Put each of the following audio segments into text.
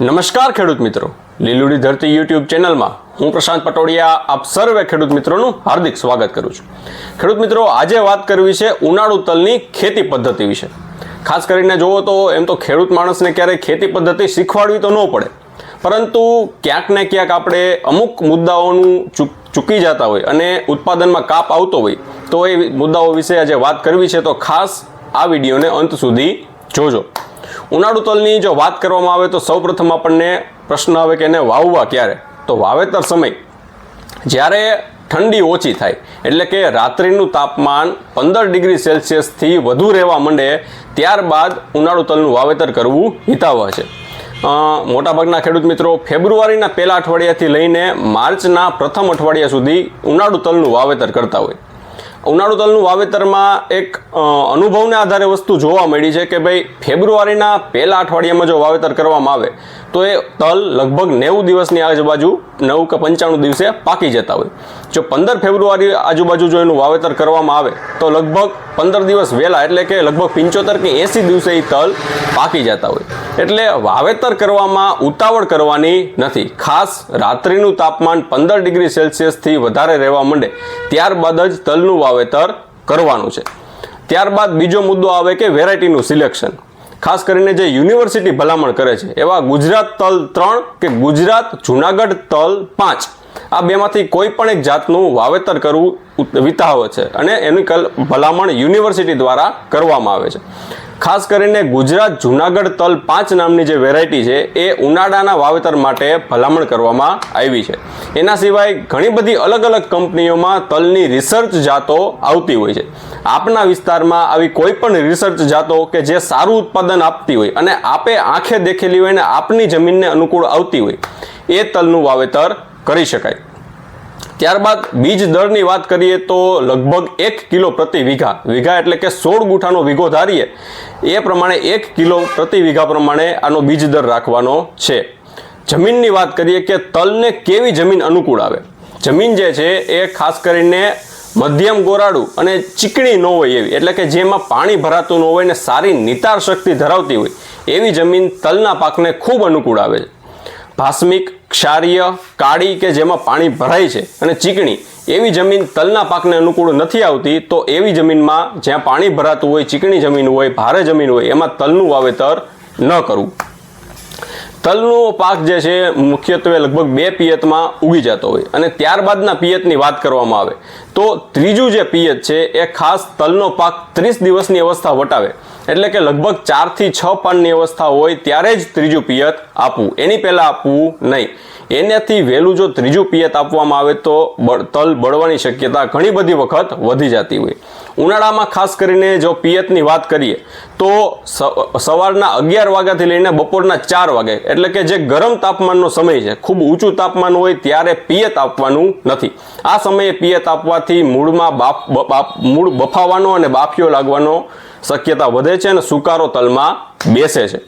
નમસ્કાર ખેડૂત મિત્રો. લીલુડી ધરતી યુટ્યુબ ચેનલમાં હું પ્રશાંત પટોડિયા આપ સર્વે ખેડૂત મિત્રોનું હાર્દિક સ્વાગત કરું છું. ખેડૂત મિત્રો, આજે વાત કરવી છે ઉનાળુ તલની ખેતી પદ્ધતિ વિશે. ખાસ કરીને જુઓ તો એમ તો ખેડૂત માણસને ક્યારેય ખેતી પદ્ધતિ શીખવાડવી તો ન પડે. પરંતુ ક્યાંક ને ક્યાંક આપણે અમુક મુદ્દાઓનું ચૂક- ચૂકી જતા હોય અને ઉત્પાદનમાં કાપ આવતો હોય, તો એ મુદ્દાઓ વિશે આજે વાત કરવી છે તો ખાસ આ વિડીયોને અંત સુધી જોજો. ઉનાળુ તલની જો વાત કરવામાં આવે તો સૌપ્રથમ આપણને પ્રશ્ન આવે કે એને વાવવા ક્યારે? તો વાવેતર સમય. જ્યારે ઠંડી ઓછી થાય, એટલે કે રાત્રિનું તાપમાન પંદર ડિગ્રી સેલ્સિયસથી વધુ રહેવા માંડે, ત્યારબાદ ઉનાળુ તલનું વાવેતર કરવું હિતાવહ છે. મોટાભાગના ખેડૂત મિત્રો, ફેબ્રુઆરીના પહેલા અઠવાડિયાથી લઈને માર્ચના પ્રથમ અઠવાડિયા સુધી ઉનાળુ તલનું વાવેતર કરતા હોય. ઉનાળુ તલનું વાવેતરમાં એક અનુભવને આધારે વસ્તુ જોવા મળી છે કે ભાઈ ફેબ્રુઆરીના પહેલા અઠવાડિયામાં જો વાવેતર કરવામાં આવે, તો એ તલ લગભગ નેવું દિવસની આજુબાજુ, નવ કે પંચાણું દિવસે પાકી જતા હોય. જો પંદર ફેબ્રુઆરી આજુબાજુ જો એનું વાવેતર કરવામાં આવે, તો લગભગ પંદર દિવસ વહેલા એટલે કે લગભગ પંચોતેર કે એંસી દિવસે એ તલ પાકી જતા હોય. એટલે વાવેતર કરવામાં ઉતાવળ કરવાની નથી. ખાસ રાત્રિનું તાપમાન પંદર ડિગ્રી સેલ્સિયસથી વધારે રહેવા માંડે. ત્યારબાદ જ તલનું વાવેતર કરવાનું છે. ત્યારબાદ બીજો મુદ્દો આવે કે વેરાયટીનું સિલેક્શન ખાસ કરીને જે યુનિવર્સિટી ભલામણ કરે છે, એવા ગુજરાત તલ ત્રણ કે ગુજરાત જુનાગઢ તલ પાંચ. આ બેમાંથી કોઈ પણ એક જાતનું વાવેતર કરવું વિતાવે છે અને એની કલ, ભલામણ યુનિવર્સિટી દ્વારા કરવામાં આવે છે. ખાસ કરીને ગુજરાત જુનાગઢ તલ પાંચ નામની જે વેરાયટી છે, એ ઉનાળાના વાવેતર માટે ભલામણ કરવામાં આવી છે. એના સિવાય ઘણી બધી અલગ અલગ કંપનીઓમાં તલની રિસર્ચ જાતો આવતી હોય છે. આપના વિસ્તારમાં આવી કોઈ પણ રિસર્ચ જાતો કે જે સારું ઉત્પાદન આપતી હોય અને આપે આંખે દેખેલી હોય અને આપની જમીનને અનુકૂળ આવતી હોય, એ તલનું વાવેતર કરી શકાય. ત્યારબાદ બીજ દરની વાત કરીએ તો લગભગ એક કિલો પ્રતિ વીઘા. વીઘા એટલે કે સોળ ગુઠાનો વીઘો ધારીએ. એ પ્રમાણે એક કિલો પ્રતિ વીઘા પ્રમાણે આનો બીજ દર રાખવાનો છે. જમીનની વાત કરીએ કે તલને કેવી જમીન અનુકૂળ આવે? જમીન જે છે એ ખાસ કરીને મધ્યમ ગોરાડું અને ચીકણી ન હોય એવી. એટલે કે જેમાં પાણી ભરાતું ન હોય ને સારી નિતાર શક્તિ ધરાવતી હોય, એવી જમીન તલના પાકને ખૂબ અનુકૂળ આવે છે. ભાસ્મિક ક્ષારીય, કાળી કે જેમાં પાણી ભરાય છે અને ચીકણી, એવી જમીન તલના પાકને અનુકૂળ નથી આવતી, તો એવી જમીનમાં જ્યાં પાણી ભરાતું હોય, ચીકણી જમીન હોય, ભારે જમીન હોય, એમાં તલનું વાવેતર ન કરવું. તલનો પાક જે છે, મુખ્યત્વે લગભગ બે પિયતમાં ઉગી જતો હોય અને ત્યારબાદના પિયતની વાત કરવામાં આવે. તો ત્રીજું જે પિયત છે, એ ખાસ તલનો પાક ત્રીસ દિવસની અવસ્થા વટાવે. એટલે કે લગભગ ચારથી છ પાનની અવસ્થા હોય ત્યારે જ ત્રીજું પિયત આપવું. એની પહેલાં આપવું નહીં. એનાથી વહેલું જો ત્રીજું પિયત આપવામાં આવે તો તલ બળવાની શક્યતા ઘણી બધી વખત વધી જતી હોય. ઉનાળામાં ખાસ કરીને જો પિયતની વાત કરીએ, તો સવારના અગિયાર વાગ્યાથી લઈને બપોરના ચાર વાગે, એટલે કે જે ગરમ તાપમાનનો સમય છે, ખૂબ ઊંચું તાપમાન હોય ત્યારે પિયત આપવાનું નથી. આ સમયે પિયત આપવાથી મૂળમાં બાફ મૂળ બફાવાનો અને બાફિયો લાગવાનો શક્યતા વધે છે અને સુકારો તલમાં બેસે છે.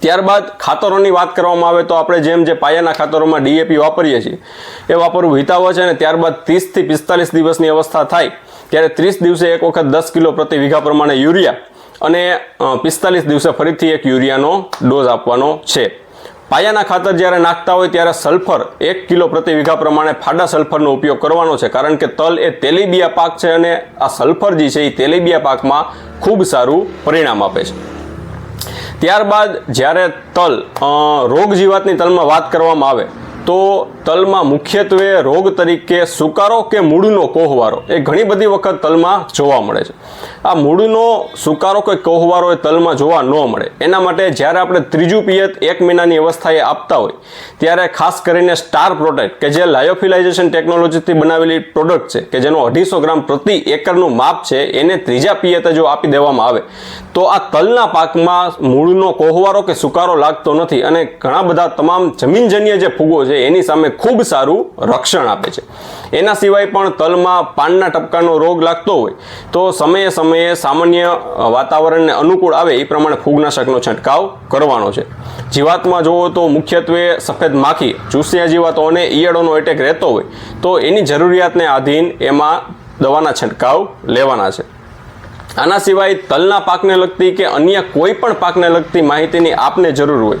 ત્યારબાદ ખાતરોની વાત કરવામાં આવે તો આપણે જેમ જે પાયાના ખાતરોમાં ડીએપી વાપરીએ છીએ, એ વાપરવું હિતાવહ છે અને ત્યારબાદ ત્રીસથી પિસ્તાલીસ દિવસની અવસ્થા થાય, ત્યારે ત્રીસ દિવસે એક વખત દસ કિલો પ્રતિ વીઘા પ્રમાણે યુરિયા અને પિસ્તાલીસ દિવસે ફરીથી એક યુરિયાનો ડોઝ આપવાનો છે. પાયાના ખાતર જ્યારે નાખતા હોય ત્યારે સલ્ફર એક કિલો પ્રતિ વીઘા પ્રમાણે ફાડા સલ્ફરનો ઉપયોગ કરવાનો છે. કારણ કે તલ એ તેલીબિયા પાક છે અને આ સલ્ફર જે છે એ તેલીબિયા પાકમાં ખૂબ સારું પરિણામ આપે છે. ત્યારબાદ જ્યારે તલ રોગ જીવાતની તલમાં વાત કરવામાં આવે તો તલમાં મુખ્યત્વે રોગ તરીકે સુકારો કે મૂળનો કોહવારો? એ ઘણી બધી વખત તલમાં જોવા મળે છે. આ મૂળનો સુકારો કે કોહવારો એ તલમાં જોવા ન મળે. એના માટે જ્યારે આપણે ત્રીજું પિયત એક મહિનાની અવસ્થાએ આપતા હોય, ત્યારે ખાસ કરીને સ્ટાર પ્રોડક્ટ કે જે લાયોફિલાઇઝેશન ટેકનોલોજીથી બનાવેલી પ્રોડક્ટ છે, કે જેનો અઢીસો ગ્રામ પ્રતિ એકરનું માપ છે, એને ત્રીજા પિયતે જો આપી દેવામાં આવે, તો આ તલના પાકમાં મૂળનો કોહવારો કે સુકારો લાગતો નથી. અને ઘણા બધા તમામ જમીનજન્ય જે ફૂગો છે એની સામે ખૂબ સારું રક્ષણ આપે છે. એના સિવાય પણ તલમાં પાનના ટપકાનો રોગ લાગતો હોય, તો સમયે સમયે સામાન્ય વાતાવરણને અનુકૂળ આવે એ પ્રમાણે ફૂગનાશકનો છંટકાવ કરવાનો છે. જીવાતમાં જુઓ તો મુખ્યત્વે સફેદ માખી, ચૂસિયા જીવાતો અને ઈયળોનો એટેક રહેતો હોય, તો એની જરૂરિયાતને આધીન એમાં દવાના છંટકાવ લેવાના છે. આના સિવાય તલના પાકને લગતી કે અન્ય કોઈ પણ પાકને લગતી માહિતીની આપને જરૂર હોય